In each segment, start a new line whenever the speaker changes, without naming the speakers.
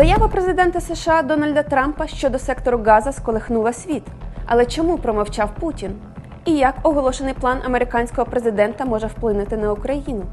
Заява президента США Дональда Трампа щодо сектору Газа сколихнула світ. Але чому промовчав Путін? І як оголошений план американського президента може вплинути на Україну?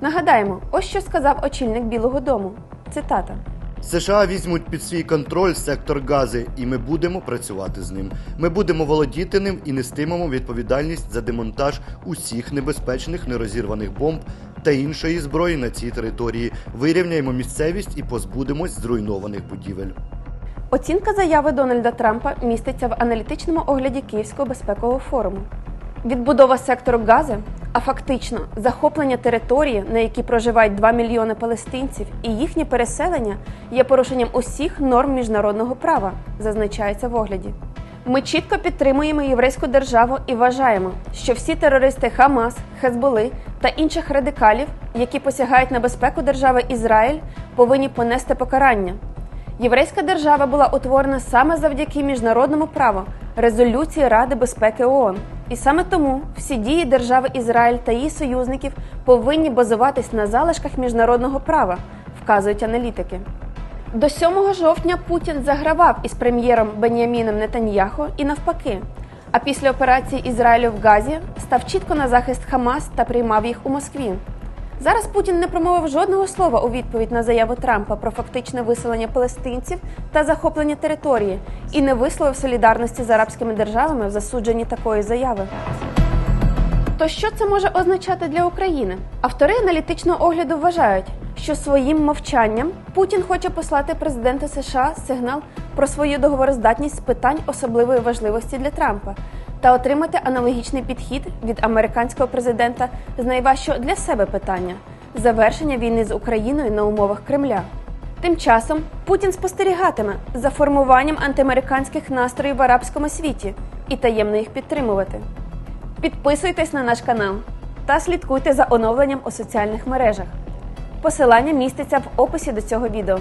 Нагадаємо, ось що сказав очільник Білого Дому. Цитата.
США візьмуть під свій контроль сектор Гази, і ми будемо працювати з ним. Ми будемо володіти ним і нестимемо відповідальність за демонтаж усіх небезпечних нерозірваних бомб та іншої зброї на цій території. Вирівняємо місцевість і позбудемось зруйнованих будівель.
Оцінка заяви Дональда Трампа міститься в аналітичному огляді Київського безпекового форуму. Відбудова сектору Гази, а фактично захоплення території, на якій проживають 2 мільйони палестинців, і їхнє переселення є порушенням усіх норм міжнародного права, зазначається в огляді. Ми чітко підтримуємо єврейську державу і вважаємо, що всі терористи Хамас, Хезболи та інших радикалів, які посягають на безпеку держави Ізраїль, повинні понести покарання. Єврейська держава була утворена саме завдяки міжнародному праву резолюції Ради безпеки ООН. І саме тому всі дії держави Ізраїль та її союзників повинні базуватись на залишках міжнародного права, вказують аналітики. До 7 жовтня Путін загравав із прем'єром Беняміном Нетаньяху і навпаки. А після операції Ізраїлю в Газі став чітко на захист Хамас та приймав їх у Москві. Зараз Путін не промовив жодного слова у відповідь на заяву Трампа про фактичне виселення палестинців та захоплення території і не висловив солідарності з арабськими державами в засудженні такої заяви. То що це може означати для України? Автори аналітичного огляду вважають, що своїм мовчанням Путін хоче послати президенту США сигнал про свою договороздатність з питань особливої важливості для Трампа та отримати аналогічний підхід від американського президента з найважчого для себе питання завершення війни з Україною на умовах Кремля. Тим часом Путін спостерігатиме за формуванням антиамериканських настроїв в арабському світі і таємно їх підтримувати. Підписуйтесь на наш канал та слідкуйте за оновленням у соціальних мережах. Посилання міститься в описі до цього відео.